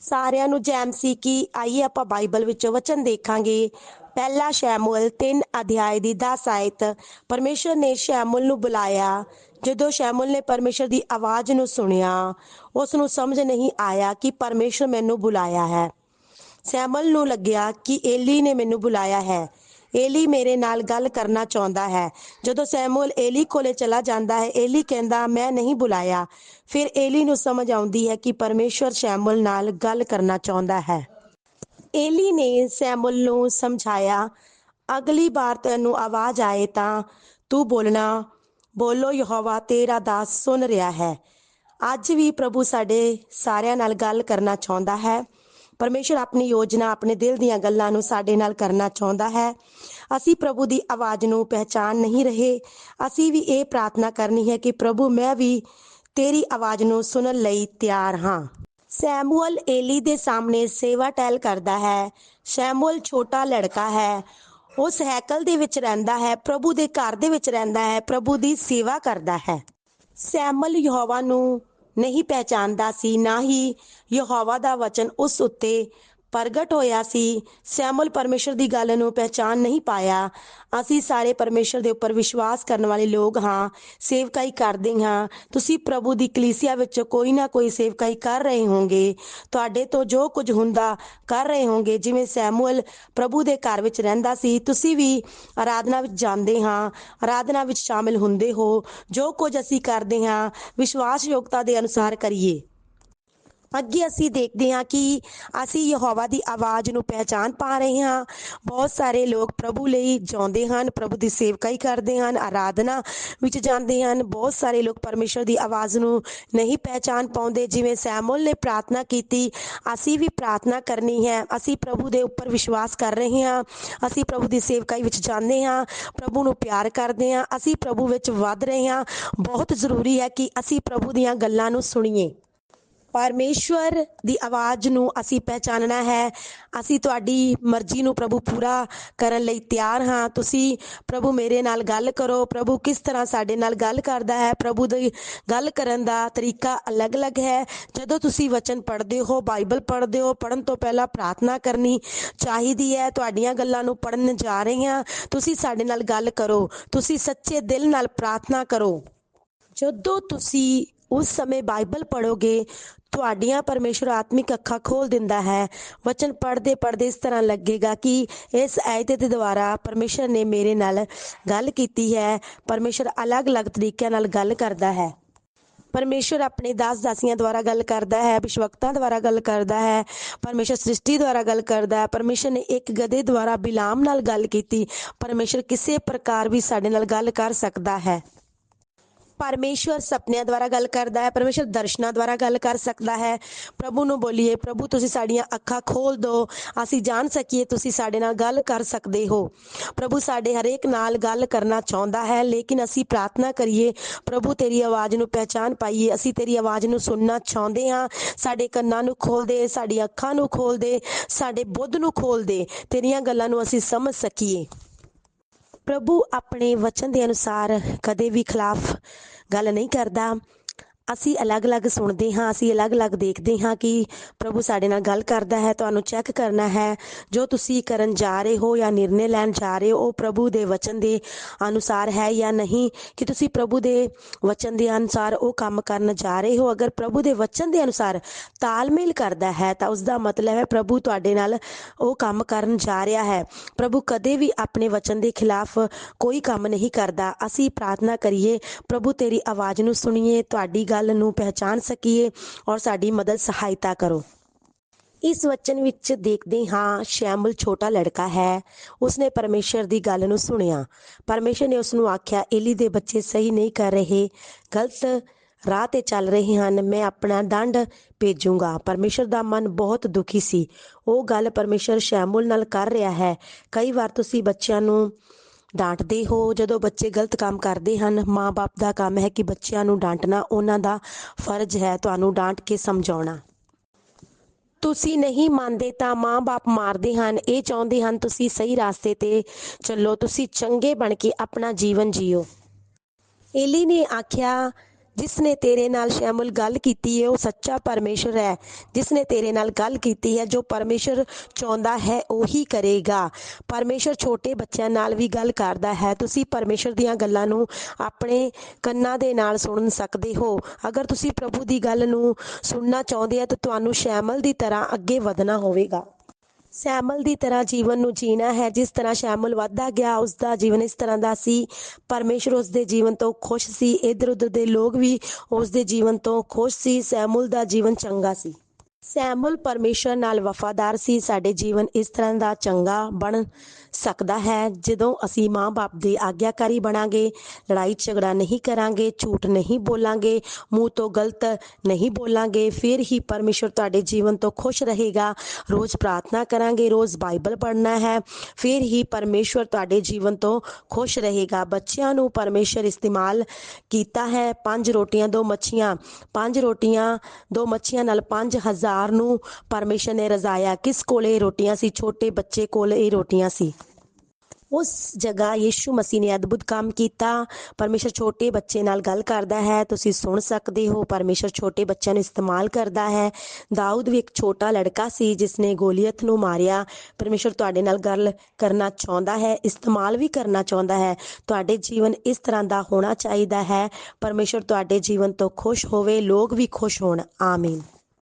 ਸਾਰਿਆਂ ਨੂੰ ਜੈਮ ਸੀ ਕਿ ਆਈਏ ਆਪਾਂ ਬਾਈਬਲ ਵਿੱਚੋਂ ਵਚਨ ਦੇਖਾਂਗੇ। ਪਹਿਲਾ ਸ਼ੈਮੂਅਲ 3 ਅਧਿਆਇ ਦੀ 10 ਆਇਤ, ਪਰਮੇਸ਼ਰ ਨੇ ਸ਼ੈਮੂਅਲ ਨੂੰ ਬੁਲਾਇਆ। ਜਦੋਂ ਸ਼ੈਮੂਅਲ ਨੇ ਪਰਮੇਸ਼ਰ ਦੀ ਆਵਾਜ਼ ਨੂੰ ਸੁਣਿਆ, ਉਸ ਨੂੰ ਸਮਝ ਨਹੀਂ ਆਇਆ ਕਿ ਪਰਮੇਸ਼ਰ ਮੈਨੂੰ ਬੁਲਾਇਆ ਹੈ। ਸੈਮਲ ਨੂੰ ਲੱਗਿਆ ਕਿ ਏਲੀ ਨੇ ਮੈਨੂੰ ਬੁਲਾਇਆ ਹੈ। ਏਲੀ ਮੇਰੇ ਨਾਲ ਗੱਲ ਕਰਨਾ ਚਾਹੁੰਦਾ ਹੈ। ਜਦੋਂ ਸੈਮੂਅਲ ਏਲੀ ਕੋਲੇ ਚਲਾ ਜਾਂਦਾ ਹੈ, ਏਲੀ ਕਹਿੰਦਾ, ਮੈਂ ਨਹੀਂ ਬੁਲਾਇਆ। ਫਿਰ ਏਲੀ ਨੂੰ ਸਮਝ ਆਉਂਦੀ ਹੈ ਕਿ ਪਰਮੇਸ਼ਵਰ ਸ਼ੈਮੂਅਲ ਨਾਲ ਗੱਲ ਕਰਨਾ ਚਾਹੁੰਦਾ ਹੈ। ਏਲੀ ਨੇ ਸੈਮੂਅਲ ਨੂੰ ਸਮਝਾਇਆ, ਅਗਲੀ ਵਾਰ ਤੈਨੂੰ ਆਵਾਜ਼ ਆਏ ਤਾਂ ਤੂੰ ਬੋਲਣਾ, ਬੋਲੋ ਯਹੋਵਾ, ਤੇਰਾ ਦਾਸ ਸੁਣ ਰਿਹਾ ਹੈ। ਅੱਜ ਵੀ ਪ੍ਰਭੂ ਸਾਡੇ ਸਾਰਿਆਂ ਨਾਲ ਗੱਲ ਕਰਨਾ ਚਾਹੁੰਦਾ ਹੈ। ਪਰਮੇਸ਼ਰ ਆਪਣੀ ਯੋਜਨਾ, ਆਪਣੇ ਦਿਲ ਦੀਆਂ ਗੱਲਾਂ ਨੂੰ ਸਾਡੇ ਨਾਲ ਕਰਨਾ ਚਾਹੁੰਦਾ ਹੈ। ਅਸੀਂ ਪ੍ਰਭੂ ਦੀ ਆਵਾਜ਼ ਨੂੰ ਪਹਿਚਾਨ ਨਹੀਂ ਰਹੇ। ਅਸੀਂ ਵੀ ਇਹ ਪ੍ਰਾਰਥਨਾ ਕਰਨੀ ਹੈ ਕਿ ਪ੍ਰਭੂ, ਮੈਂ ਵੀ ਤੇਰੀ ਆਵਾਜ਼ ਨੂੰ ਸੁਣਨ ਲਈ ਤਿਆਰ ਹਾਂ। ਸੈਮੂਅਲ ਏਲੀ ਦੇ ਸਾਹਮਣੇ ਸੇਵਾ ਟਹਿਲ ਕਰਦਾ ਹੈ। ਸੈਮੂਅਲ ਛੋਟਾ ਲੜਕਾ ਹੈ। ਉਸ ਹੈਕਲ ਦੇ ਵਿੱਚ ਰਹਿੰਦਾ ਹੈ, ਪ੍ਰਭੂ ਦੇ ਘਰ ਦੇ ਵਿੱਚ ਰਹਿੰਦਾ ਹੈ, ਪ੍ਰਭੂ ਦੀ ਸੇਵਾ ਕਰਦਾ ਹੈ। ਸੈਮਲ ਯਹੋਵਾ ਨੂੰ ਨਹੀਂ ਪਹਿਚਾਨਦਾ ਸੀ ਨਾ ਹੀ ਯਹੋਵਾ ਦਾ ਵਚਨ ਉਸ ਉੱਤੇ ਪ੍ਰਗਟ ਹੋਇਆ ਸੀ। ਸੈਮਲ ਪਰਮੇਸ਼ਰ ਦੀ ਗੱਲ ਨੂੰ ਪਹਿਚਾਨ ਨਹੀਂ ਪਾਇਆ। ਅਸੀਂ ਸਾਰੇ ਪਰਮੇਸ਼ਰ ਦੇ ਉੱਪਰ ਵਿਸ਼ਵਾਸ ਕਰਨ ਵਾਲੇ ਲੋਕ ਹਾਂ। ਸੇਵਕਾਈ ਕਰਦੇ ਹਾਂ। ਤੁਸੀਂ ਪ੍ਰਭੂ ਦੀ ਕਲੀਸਿਆ ਵਿੱਚ ਕੋਈ ਨਾ ਕੋਈ ਸੇਵਕਾਈ ਕਰ ਰਹੇ ਹੋਗੇ ਤੁਹਾਡੇ ਤੋਂ ਜੋ ਕੁਝ ਹੁੰਦਾ ਕਰ ਰਹੇ ਹੋਗੇ ਜਿਵੇਂ ਸੈਮੂਅਲ ਪ੍ਰਭੂ ਦੇ ਘਰ ਵਿੱਚ ਰਹਿੰਦਾ ਸੀ, ਤੁਸੀਂ ਵੀ ਆਰਾਧਨਾ ਵਿੱਚ ਜਾਂਦੇ ਹਾਂ। ਆਰਾਧਨਾ ਵਿੱਚ ਸ਼ਾਮਿਲ ਹੁੰਦੇ ਹੋ। ਜੋ ਕੁਝ ਅਸੀਂ ਕਰਦੇ ਹਾਂ ਵਿਸ਼ਵਾਸ ਯੋਗਤਾ ਦੇ ਅਨੁਸਾਰ ਕਰੀਏ। ਅੱਗੇ ਅਸੀਂ ਦੇਖਦੇ ਹਾਂ ਕਿ ਅਸੀਂ ਯਹੋਵਾ ਦੀ ਆਵਾਜ਼ ਨੂੰ ਪਹਿਚਾਨ ਪਾ ਰਹੇ ਹਾਂ। ਬਹੁਤ ਸਾਰੇ ਲੋਕ ਪ੍ਰਭੂ ਲਈ ਜਾਂਦੇ ਹਨ, ਪ੍ਰਭੂ ਦੀ ਸੇਵਕਾਈ ਕਰਦੇ ਹਨ, ਆਰਾਧਨਾ ਵਿੱਚ ਜਾਂਦੇ ਹਨ। ਬਹੁਤ ਸਾਰੇ ਲੋਕ ਪਰਮੇਸ਼ਰ ਦੀ ਆਵਾਜ਼ ਨੂੰ ਨਹੀਂ ਪਹਿਚਾਨ ਪਾਉਂਦੇ, ਜਿਵੇਂ ਸੈਮੂਅਲ ਨੇ ਪ੍ਰਾਰਥਨਾ ਕੀਤੀ, ਅਸੀਂ ਵੀ ਪ੍ਰਾਰਥਨਾ ਕਰਨੀ ਹੈ। ਅਸੀਂ ਪ੍ਰਭੂ ਦੇ ਉੱਪਰ ਵਿਸ਼ਵਾਸ ਕਰ ਰਹੇ ਹਾਂ। ਅਸੀਂ ਪ੍ਰਭੂ ਦੀ ਸੇਵਕਾਈ ਵਿੱਚ ਜਾਂਦੇ ਹਾਂ, ਪ੍ਰਭੂ ਨੂੰ ਪਿਆਰ ਕਰਦੇ ਹਾਂ, ਅਸੀਂ ਪ੍ਰਭੂ ਵਿੱਚ ਵੱਧ ਰਹੇ ਹਾਂ। ਬਹੁਤ ਜ਼ਰੂਰੀ ਹੈ ਕਿ ਅਸੀਂ ਪ੍ਰਭੂ ਦੀਆਂ ਗੱਲਾਂ ਨੂੰ ਸੁਣੀਏ। ਪਰਮੇਸ਼ਵਰ ਦੀ ਆਵਾਜ਼ ਨੂੰ ਅਸੀਂ ਪਹਿਚਾਨਣਾ ਹੈ। ਅਸੀਂ ਤੁਹਾਡੀ ਮਰਜ਼ੀ ਨੂੰ ਪ੍ਰਭੂ ਪੂਰਾ ਕਰਨ ਲਈ ਤਿਆਰ ਹਾਂ। ਤੁਸੀਂ ਪ੍ਰਭੂ ਮੇਰੇ ਨਾਲ ਗੱਲ ਕਰੋ। ਪ੍ਰਭੂ ਕਿਸ ਤਰ੍ਹਾਂ ਸਾਡੇ ਨਾਲ ਗੱਲ ਕਰਦਾ ਹੈ? ਪ੍ਰਭੂ ਦੀ ਗੱਲ ਕਰਨ ਦਾ ਤਰੀਕਾ ਅਲੱਗ-ਅਲੱਗ ਹੈ। ਜਦੋਂ ਤੁਸੀਂ ਵਚਨ ਪੜ੍ਹਦੇ ਹੋ, ਬਾਈਬਲ ਪੜ੍ਹਦੇ ਹੋ ਪੜਨ ਤੋਂ ਪਹਿਲਾਂ ਪ੍ਰਾਰਥਨਾ ਕਰਨੀ ਚਾਹੀਦੀ ਹੈ। ਤੁਹਾਡੀਆਂ ਗੱਲਾਂ ਨੂੰ ਪੜਨ ਜਾ ਰਹੇ ਹਾਂ। ਤੁਸੀਂ ਸਾਡੇ ਨਾਲ ਗੱਲ ਕਰੋ। ਤੁਸੀਂ ਸੱਚੇ ਦਿਲ ਨਾਲ ਪ੍ਰਾਰਥਨਾ ਕਰੋ। ਜਦੋਂ ਤੁਸੀਂ ਉਸ ਸਮੇਂ ਬਾਈਬਲ ਪੜੋਗੇ ਤੁਹਾਡੀਆਂ ਪਰਮੇਸ਼ਰ ਆਤਮਿਕ ਅੱਖਾਂ ਖੋਲ ਦਿੰਦਾ ਹੈ। ਵਚਨ ਪੜ੍ਹਦੇ ਪੜ੍ਹਦੇ ਇਸ ਤਰ੍ਹਾਂ ਲੱਗੇਗਾ ਕਿ ਇਸ ਆਇਤ ਦੇ ਦੁਆਰਾ ਪਰਮੇਸ਼ਰ ਨੇ ਮੇਰੇ ਨਾਲ ਗੱਲ ਕੀਤੀ ਹੈ। ਪਰਮੇਸ਼ਰ ਅਲੱਗ-ਅਲੱਗ ਤਰੀਕਿਆਂ ਨਾਲ ਗੱਲ ਕਰਦਾ ਹੈ। ਪਰਮੇਸ਼ਰ ਆਪਣੇ ਦਾਸ ਦਾਸੀਆਂ ਦੁਆਰਾ ਗੱਲ ਕਰਦਾ ਹੈ, ਵਿਸ਼ਵਕਤਾਂ ਦੁਆਰਾ ਗੱਲ ਕਰਦਾ ਹੈ, ਪਰਮੇਸ਼ਰ ਸ੍ਰਿਸ਼ਟੀ ਦੁਆਰਾ ਗੱਲ ਕਰਦਾ ਹੈ। ਪਰਮੇਸ਼ਰ ਨੇ ਇੱਕ ਗਧੇ ਦੁਆਰਾ ਬਿਲਾਮ ਨਾਲ ਗੱਲ ਕੀਤੀ। ਪਰਮੇਸ਼ਰ ਕਿਸੇ ਪ੍ਰਕਾਰ ਵੀ ਸਾਡੇ ਨਾਲ ਗੱਲ ਕਰ ਸਕਦਾ ਹੈ। ਪਰਮੇਸ਼ਵਰ ਸੁਪਨਿਆਂ ਦੁਆਰਾ ਗੱਲ ਕਰਦਾ ਹੈ, ਪਰਮੇਸ਼ਵਰ ਦਰਸ਼ਨਾਂ ਦੁਆਰਾ ਗੱਲ ਕਰ ਸਕਦਾ ਹੈ। ਪ੍ਰਭੂ ਨੂੰ ਬੋਲੀਏ, ਪ੍ਰਭੂ ਤੁਸੀਂ ਸਾਡੀਆਂ ਅੱਖਾਂ ਖੋਲ ਦਿਓ ਅਸੀਂ ਜਾਣ ਸਕੀਏ, ਤੁਸੀਂ ਸਾਡੇ ਨਾਲ ਗੱਲ ਕਰ ਸਕਦੇ ਹੋ। ਪ੍ਰਭੂ ਸਾਡੇ ਹਰੇਕ ਨਾਲ ਗੱਲ ਕਰਨਾ ਚਾਹੁੰਦਾ ਹੈ, ਲੇਕਿਨ ਅਸੀਂ ਪ੍ਰਾਰਥਨਾ ਕਰੀਏ, ਪ੍ਰਭੂ ਤੇਰੀ ਆਵਾਜ਼ ਨੂੰ ਪਹਿਚਾਨ ਪਾਈਏ, ਅਸੀਂ ਤੇਰੀ ਆਵਾਜ਼ ਨੂੰ ਸੁਣਨਾ ਚਾਹੁੰਦੇ ਹਾਂ। ਸਾਡੇ ਕੰਨਾਂ ਨੂੰ ਖੋਲ ਦੇ ਸਾਡੀ ਅੱਖਾਂ ਨੂੰ ਖੋਲ ਦੇ, ਸਾਡੇ ਬੁੱਧ ਨੂੰ ਖੋਲ ਦੇ, ਤੇਰੀਆਂ ਗੱਲਾਂ ਨੂੰ ਅਸੀਂ ਸਮਝ ਸਕੀਏ। ਪ੍ਰਭੂ ਆਪਣੇ ਵਚਨ ਦੇ ਅਨੁਸਾਰ ਕਦੇ ਵੀ ਖਿਲਾਫ ਗੱਲ ਨਹੀਂ ਕਰਦਾ। ਅਸੀਂ ਅਲੱਗ-ਅਲੱਗ ਸੁਣਦੇ ਹਾਂ, ਅਸੀਂ ਅਲੱਗ-ਅਲੱਗ ਦੇਖਦੇ ਹਾਂ ਕਿ ਪ੍ਰਭੂ ਸਾਡੇ ਨਾਲ ਗੱਲ ਕਰਦਾ ਹੈ, ਤੁਹਾਨੂੰ ਚੈੱਕ ਕਰਨਾ ਹੈ, ਜੋ ਤੁਸੀਂ ਕਰਨ ਜਾ ਰਹੇ ਹੋ ਜਾਂ ਨਿਰਣੇ ਲੈਣ ਜਾ ਰਹੇ ਹੋ, ਉਹ ਪ੍ਰਭੂ ਦੇ ਵਚਨ ਦੇ ਅਨੁਸਾਰ ਹੈ ਜਾਂ ਨਹੀਂ, ਕਿ ਤੁਸੀਂ ਪ੍ਰਭੂ ਦੇ ਵਚਨ ਦੇ ਅਨੁਸਾਰ ਉਹ ਕੰਮ ਕਰਨ ਜਾ ਰਹੇ ਹੋ। ਅਗਰ ਪ੍ਰਭੂ ਦੇ ਵਚਨ ਦੇ ਅਨੁਸਾਰ ਤਾਲਮੇਲ ਕਰਦਾ ਹੈ, ਤਾਂ ਉਸ ਦਾ ਮਤਲਬ ਹੈ ਪ੍ਰਭੂ ਤੁਹਾਡੇ ਨਾਲ ਉਹ ਕੰਮ ਕਰਨ ਜਾ ਰਿਹਾ ਹੈ। ਪ੍ਰਭੂ ਕਦੇ ਵੀ ਆਪਣੇ ਵਚਨ ਦੇ ਖਿਲਾਫ ਕੋਈ ਕੰਮ ਨਹੀਂ ਕਰਦਾ। ਅਸੀਂ ਪ੍ਰਾਰਥਨਾ ਕਰੀਏ, ਪ੍ਰਭੂ ਤੇਰੀ ਆਵਾਜ਼ ਨੂੰ ਸੁਣੀਏ, ਤੁਹਾਡੀ ਗੱਲ ਨੂੰ ਪਹਿਚਾਨ ਸਕੀਏ ਔਰ ਸਾਡੀ ਮਦਦ ਸਹਾਇਤਾ ਕਰੋ। ਇਸ ਵਚਨ ਵਿੱਚ ਦੇਖਦੇ ਹਾਂ, ਸ਼ੈਮਲ ਛੋਟਾ ਲੜਕਾ ਹੈ। ਉਸਨੇ ਪਰਮੇਸ਼ਰ ਦੀ ਗੱਲ ਨੂੰ ਸੁਣਿਆ। ਪਰਮੇਸ਼ਰ ਨੇ ਉਸ ਨੂੰ ਆਖਿਆ, ਏਲੀ ਦੇ ਬੱਚੇ ਸਹੀ ਨਹੀਂ ਕਰ ਰਹੇ, ਗਲਤ ਰਾਹ ਤੇ ਚੱਲ ਰਹੇ ਹਨ, ਮੈਂ ਆਪਣਾ ਦੰਡ ਭੇਜੂੰਗਾ। ਪਰਮੇਸ਼ਰ ਦਾ ਮਨ ਬਹੁਤ ਦੁਖੀ ਸੀ। ਉਹ ਗੱਲ ਪਰਮੇਸ਼ਰ ਸ਼ੈਮੂਲ ਨਾਲ ਕਰ ਰਿਹਾ ਹੈ। ਕਈ ਵਾਰ ਤੁਸੀਂ ਬੱਚਿਆਂ ਨੂੰ ਡਾਂਟਦੇ ਹੋ? ਜਦੋਂ ਬੱਚੇ ਗਲਤ ਕੰਮ ਕਰਦੇ ਹਨ, ਮਾਂ-ਬਾਪ ਦਾ ਕੰਮ ਹੈ ਕਿ ਬੱਚਿਆਂ ਨੂੰ ਡਾਂਟਣਾ, ਉਹਨਾਂ ਦਾ ਫਰਜ਼ ਹੈ ਤੁਹਾਨੂੰ ਡਾਂਟ ਕੇ ਸਮਝਾਉਣਾ। ਤੁਸੀਂ ਨਹੀਂ ਮੰਨਦੇ ਤਾਂ ਮਾਂ-ਬਾਪ ਮਾਰਦੇ ਹਨ, ਇਹ ਚਾਹੁੰਦੇ ਹਨ, ਤੁਸੀਂ ਸਹੀ ਰਸਤੇ ਤੇ ਚੱਲੋ, ਤੁਸੀਂ ਚੰਗੇ ਬਣ ਕੇ ਆਪਣਾ ਜੀਵਨ ਜੀਓ। ਏਲੀ ਨੇ ਆਖਿਆ ਜਿਸ ਨੇ ਤੇਰੇ ਨਾਲ ਸ਼ੈਮੁਲ ਗੱਲ ਕੀਤੀ ਹੈ, ਉਹ ਸੱਚਾ ਪਰਮੇਸ਼ਰ ਹੈ। ਜਿਸ ਨੇ ਤੇਰੇ ਨਾਲ ਗੱਲ ਕੀਤੀ ਹੈ, ਜੋ ਪਰਮੇਸ਼ਰ ਚਾਹੁੰਦਾ ਹੈ, ਉਹੀ ਕਰੇਗਾ। ਪਰਮੇਸ਼ਰ ਛੋਟੇ ਬੱਚਿਆਂ ਨਾਲ ਵੀ ਗੱਲ ਕਰਦਾ ਹੈ। ਤੁਸੀਂ ਪਰਮੇਸ਼ਰ ਦੀਆਂ ਗੱਲਾਂ ਨੂੰ ਆਪਣੇ ਕੰਨਾਂ ਦੇ ਨਾਲ ਸੁਣ ਸਕਦੇ ਹੋ। ਅਗਰ ਤੁਸੀਂ ਪ੍ਰਭੂ ਦੀ ਗੱਲ ਨੂੰ ਸੁਣਨਾ ਚਾਹੁੰਦੇ ਆ, ਤਾਂ ਤੁਹਾਨੂੰ ਸ਼ੈਮਲ ਦੀ ਤਰ੍ਹਾਂ ਅੱਗੇ ਵਧਣਾ ਹੋਵੇਗਾ। ਸ਼ੈਮਲ ਦੀ ਤਰ੍ਹਾਂ ਜੀਵਨ ਨੂੰ ਜੀਣਾ ਹੈ, ਜਿਸ ਤਰ੍ਹਾਂ ਸ਼ੈਮਲ ਵੱਧਦਾ ਗਿਆ ਉਸ ਦਾ ਜੀਵਨ ਇਸ ਤਰ੍ਹਾਂ ਦਾ ਸੀ। ਪਰਮੇਸ਼ਰ ਉਸ ਦੇ ਜੀਵਨ ਤੋਂ ਖੁਸ਼ ਸੀ। ਇਧਰ ਉਧਰ ਦੇ ਲੋਕ ਵੀ ਉਸ ਦੇ ਜੀਵਨ ਤੋਂ ਖੁਸ਼ ਸੀ। ਸੈਮੁਲ ਦਾ ਜੀਵਨ ਚੰਗਾ ਸੀ। ਸੈਮੁਲ ਪਰਮੇਸ਼ਰ ਨਾਲ ਵਫਾਦਾਰ ਸੀ। ਸਾਡੇ ਜੀਵਨ ਇਸ ਤਰ੍ਹਾਂ ਦਾ ਚੰਗਾ ਬਣ ਸਕਦਾ ਹੈ ਜਦੋਂ ਅਸੀਂ ਮਾਂ-ਬਾਪ ਦੇ ਆਗਿਆਕਾਰੀ ਬਣਾਂਗੇ, ਲੜਾਈ ਝਗੜਾ ਨਹੀਂ ਕਰਾਂਗੇ, ਝੂਠ ਨਹੀਂ ਬੋਲਾਂਗੇ, ਮੂੰਹ ਤੋਂ ਗਲਤ ਨਹੀਂ ਬੋਲਾਂਗੇ, ਫਿਰ ਹੀ ਪਰਮੇਸ਼ਰ ਤੁਹਾਡੇ ਜੀਵਨ ਤੋਂ ਖੁਸ਼ ਰਹੇਗਾ। ਰੋਜ਼ ਪ੍ਰਾਰਥਨਾ ਕਰਾਂਗੇ, ਰੋਜ਼ ਬਾਈਬਲ ਪੜ੍ਹਨਾ ਹੈ, ਫਿਰ ਹੀ ਪਰਮੇਸ਼ਰ ਤੁਹਾਡੇ ਜੀਵਨ ਤੋਂ ਖੁਸ਼ ਰਹੇਗਾ। ਬੱਚਿਆਂ ਨੂੰ ਪਰਮੇਸ਼ਰ ਇਸਤੇਮਾਲ ਕੀਤਾ ਹੈ। ਪੰਜ ਰੋਟੀਆਂ, ਦੋ ਮੱਛੀਆਂ, ਪੰਜ ਰੋਟੀਆਂ, ਦੋ ਮੱਛੀਆਂ ਨਾਲ 5000 ਨੂੰ ਪਰਮੇਸ਼ਰ ਨੇ ਰਜ਼ਾਇਆ। ਕਿਸ ਕੋਲ ਇਹ ਰੋਟੀਆਂ ਸੀ? ਛੋਟੇ ਬੱਚੇ ਕੋਲ ਇਹ ਰੋਟੀਆਂ ਸੀ। ਉਸ ਜਗ੍ਹਾ ਯੀਸ਼ੂ ਮਸੀਹ ਨੇ ਅਦਭੁਤ ਕੰਮ ਕੀਤਾ। ਪਰਮੇਸ਼ਰ ਛੋਟੇ ਬੱਚੇ ਨਾਲ ਗੱਲ ਕਰਦਾ ਹੈ। ਤੁਸੀਂ ਸੁਣ ਸਕਦੇ ਹੋ, ਪਰਮੇਸ਼ਰ ਛੋਟੇ ਬੱਚਿਆਂ ਨੂੰ ਇਸਤੇਮਾਲ ਕਰਦਾ ਹੈ। ਦਾਊਦ ਵੀ ਇੱਕ ਛੋਟਾ ਲੜਕਾ ਸੀ ਜਿਸ ਨੇ ਗੋਲੀਅਤ ਨੂੰ ਮਾਰਿਆ। ਪਰਮੇਸ਼ਰ ਤੁਹਾਡੇ ਨਾਲ ਗੱਲ ਕਰਨਾ ਚਾਹੁੰਦਾ ਹੈ, ਇਸਤੇਮਾਲ ਵੀ ਕਰਨਾ ਚਾਹੁੰਦਾ ਹੈ। ਤੁਹਾਡੇ ਜੀਵਨ ਇਸ ਤਰ੍ਹਾਂ ਦਾ ਹੋਣਾ ਚਾਹੀਦਾ ਹੈ। ਪਰਮੇਸ਼ਰ ਤੁਹਾਡੇ ਜੀਵਨ ਤੋਂ ਖੁਸ਼ ਹੋਵੇ, ਲੋਕ ਵੀ ਖੁਸ਼ ਹੋਣ। ਆਮੀਨ।